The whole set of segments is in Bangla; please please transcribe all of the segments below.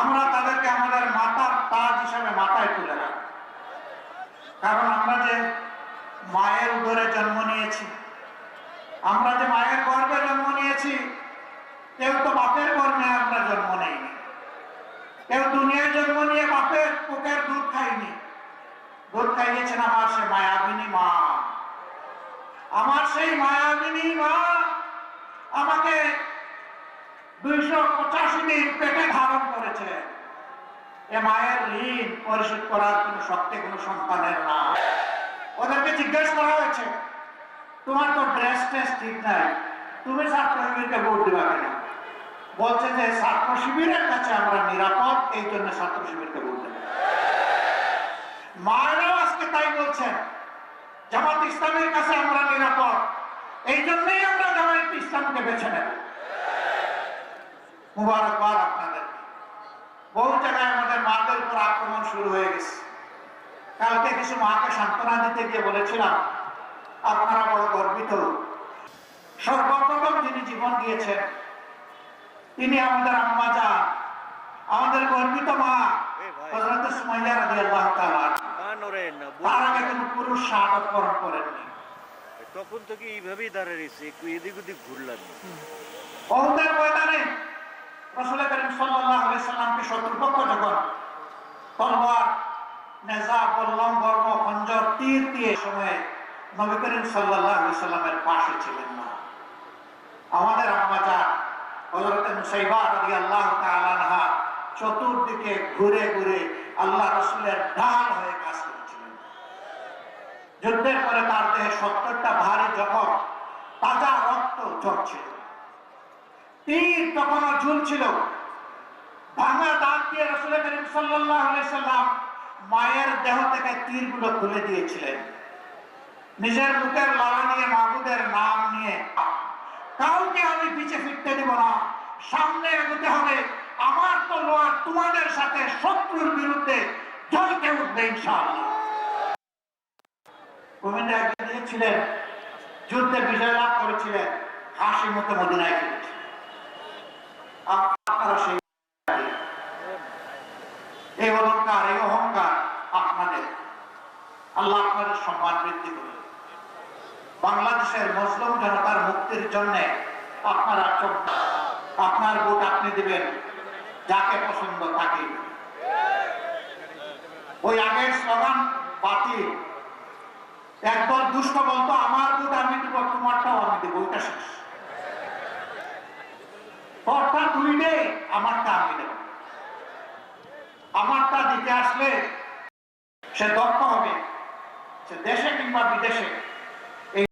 আমরা তাদেরকে আমাদের মাতার তাজ হিসাবে মাথায় তুলে কারণ আমরা যে মায়ের উদরে জন্ম নিয়েছি, আমরা যে মায়ের গর্ভে জন্ম নিয়েছি, কেউ তো বাপের গর্ভে আমরা জন্ম নেইনি। কেউ দুনিয়ায় জন্ম নিয়ে বাপের বুকের দুধ খাইনি দুধ খাইয়েছেন আমার সে মায়াবিনী মা। আমার সেই মায়াবিনী মা আমাকে দুইশো পঁচাশি করেছে। এ মায়ের ঋণ পরিশোধ না ওদেরকে জিজ্ঞেস করা হয়েছে, তোমার তো ড্রেস টেস ঠিক নাই, তুমি শিবিরকে ভোট দিবা বলছে যে, ছাত্র শিবিরের কাছে আমরা নিরাপদ, এই জন্য ছাত্র শিবিরকে ভোট মায়েরাও আজকে তাই বলছেন, জামাত ইসলামের কাছে আমরা নিরাপদ, এই জন্যই আমরা জামাত ইসলামকে বেছে নেব। মুবারকবাদ আপনাদের। বহু জায়গায় আমাদের মাদের উপর আক্রমণ শুরু হয়ে গেছে। কালকে কিছু মাকে সান্ত্বনা দিতে গিয়ে বলেছিলাম আপনারা বড় গর্বিত। সর্বপ্রথম যিনি জীবন দিয়েছেন তিনি আমাদের আম্মা যান আমাদের গর্বিত মা হজরত সুমাইয়া রাজি আল্লাহ তার আগে কোনো পুরুষ শাহাদত বরণ করেননি তখন থেকে এইভাবেই দাঁড়িয়ে রয়েছে একটু এদিক ওদিক ঘুরলাম। ময়দানে রসুল করিম সাল্লাল্লাহু আলাইহি যখন তীর পাশে ছিলেন আমাদের আনহা চতুর্দিকে ঘুরে ঘুরে আল্লাহ রসুলের ঢাল হয়ে কাজ করেছিলেন। যুদ্ধের পরে তার দেহে সত্তরটা ভারী জখম, তাজা রক্ত ঝরছিল। তীর তখনও ঝুলছিল ভাঙা দাঁত দিয়ে রসুল করিম আলাইহি সাল্লাম মায়ের দেহ থেকে তীরগুলো খুলে দিয়েছিলেন। নিজের মুখের লড়া নিয়ে মাহবুদের নাম নিয়ে। কাউকে আমি পিছে ফিরতে দিব না, সামনে এগোতে হবে। আমার তো লোয়ার তোমাদের সাথে শত্রুর বিরুদ্ধে জ্বলতে উঠবে ইনশাআল্লাহ। যুদ্ধে বিজয় লাভ করেছিলেন হাসি মতো মদিনায় ফিরেছিলেন। আপনারা সেই এই অলঙ্কার এই অহংকার আপনাদের। আল্লাহ আপনাদের সম্মান বৃদ্ধি করুন। বাংলাদেশের মুসলিম জনতার মুক্তির জন্য আপনারা আপনার ভোট আপনি দিবেন, যাকে পছন্দ তাকে ওই আগের স্লোগান বাতিল। একদল দুষ্ট বলতো, আমার ভোট আমি দিব, তোমারটাও আমি দেবো, ওইটা শেষ। আমারটা আমি দেব। আমারটা দিতে আসলে সে দক্ষ হবে সে দেশে কিংবা বিদেশে এই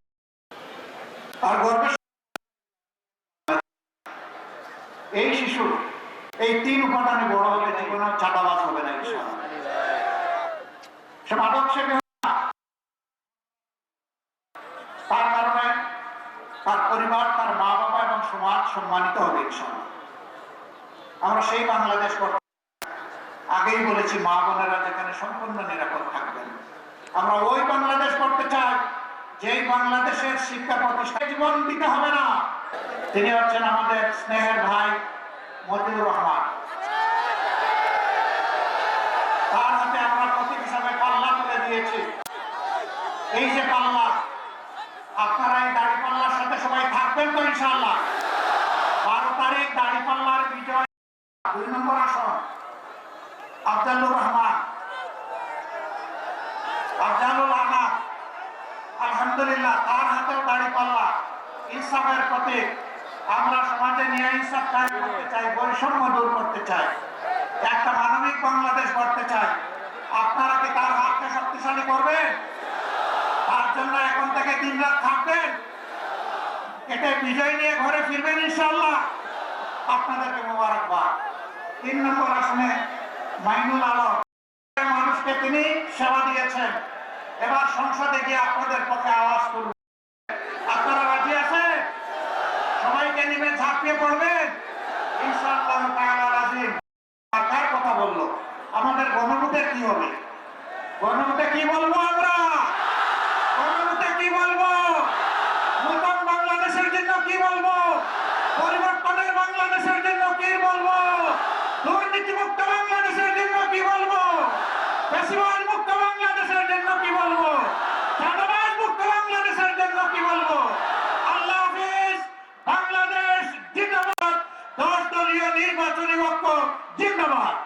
আর এই শিশু, এই তিন উপাদানে বড় হলে জীবনে চাঁদাবাজ হবে না সে মাদক সেবী হবে। তার কারণে তার পরিবার, তার মা বাবা এবং সমাজ সম্মানিত হবে আমরা সেই বাংলাদেশ করতে আগেই বলেছি, মা বোনেরা যেখানে সম্পূর্ণ নিরাপদ থাকবেন। আমরা ওই বাংলাদেশ করতে চাই, যেই বাংলাদেশের শিক্ষা প্রতিষ্ঠায় জীবন দিতে হবে না। তিনি হচ্ছেন আমাদের স্নেহের ভাই মতিউর রহমান তার হাতে আমরা প্রতীক হিসাবে পাল্লা তুলে দিয়েছি এই যে পাল্লা আপনারা এই দাড়ি পাল্লার সাথে সবাই থাকবেন তো ইনশাল্লাহ বারো তারিখ দাড়ি পাল্লার বিজয় দুই নম্বর আসন আফজালুর রহমান আফজালুল আহমদ আলহামদুলিল্লাহ, তার হাতেও দাড়ি পাল্লা। ইনসাফের প্রতীক। আমরা সমাজে ন্যায় ইনসাফ কায়েম করতে চাই, বৈষম্য দূর করতে চাই, একটা মানবিক বাংলাদেশ গড়তে চাই। আপনারা কি তার হাতকে শক্তিশালী করবেন? তার জন্য এখন থেকে দিন রাত থাকবেন? এতে বিজয় নিয়ে ঘরে ফিরবেন ইনশাল্লাহ আপনাদেরকে মোবারকবাদ। তিন নম্বর আসনে মাইনুল আলম। মানুষকে তিনি সেবা দিয়েছেন। এবার সংসদে গিয়ে আপনাদের পক্ষে আওয়াজ করবেন আপনারা রাজি আছেন? সবাইকে নিবে ঝাঁপিয়ে পড়বেন? ইনশাআল্লাহ কথা বলল? আমাদের গণভোটে কি হবে? গণভোটে কি বলব আমরা? গণভোটে কি বলব? নতুন বাংলাদেশের জন্য কি বলব? পরিবর্তনের দলীয় নির্বাচনী জিন্দাবাদ।